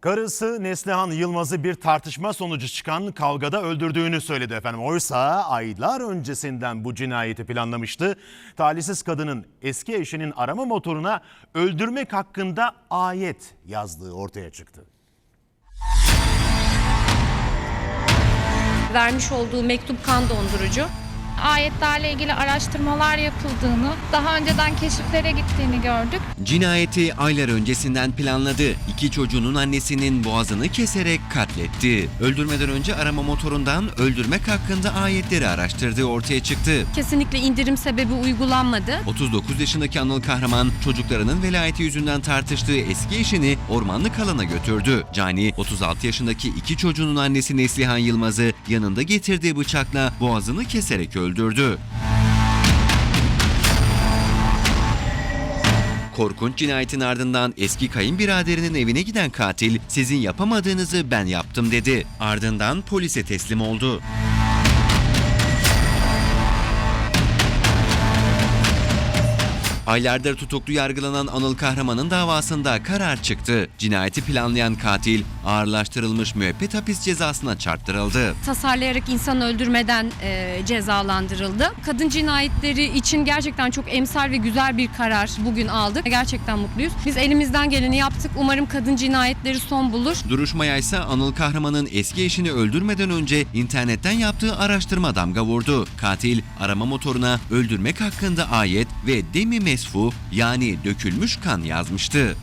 Karısı Neslihan Yılmaz'ı bir tartışma sonucu çıkan kavgada öldürdüğünü söyledi efendim. Oysa aylar öncesinden bu cinayeti planlamıştı. Talihsiz kadının eski eşinin arama motoruna öldürmek hakkında ayet yazdığı ortaya çıktı. vermiş olduğu mektup kan dondurucu. Ayetlerle ilgili araştırmalar yapıldığını, daha önceden keşiflere gittiğini gördük. Cinayeti aylar öncesinden planladı. İki çocuğunun annesinin boğazını keserek katletti. Öldürmeden önce arama motorundan öldürmek hakkında ayetleri araştırdığı ortaya çıktı. Kesinlikle indirim sebebi uygulanmadı. 39 yaşındaki Anıl Kahraman çocuklarının velayeti yüzünden tartıştığı eski eşini ormanlık alana götürdü. Cani 36 yaşındaki iki çocuğunun annesi Neslihan Yılmaz'ı yanında getirdiği bıçakla boğazını keserek öldürdü. Korkunç cinayetin ardından eski kayınbiraderinin evine giden katil sizin yapamadığınızı ben yaptım dedi. Ardından polise teslim oldu. Aylardır tutuklu yargılanan Anıl Kahraman'ın davasında karar çıktı. Cinayeti planlayan katil ağırlaştırılmış müebbet hapis cezasına çarptırıldı. Tasarlayarak insan öldürmeden e, cezalandırıldı. Kadın cinayetleri için gerçekten çok emsal ve güzel bir karar bugün aldık. Gerçekten mutluyuz. Biz elimizden geleni yaptık. Umarım kadın cinayetleri son bulur. Duruşmaya ise Anıl Kahraman'ın eski eşini öldürmeden önce internetten yaptığı araştırma damga vurdu. Katil arama motoruna öldürmek hakkında ayet ve demi mesfu yani dökülmüş kan yazmıştı.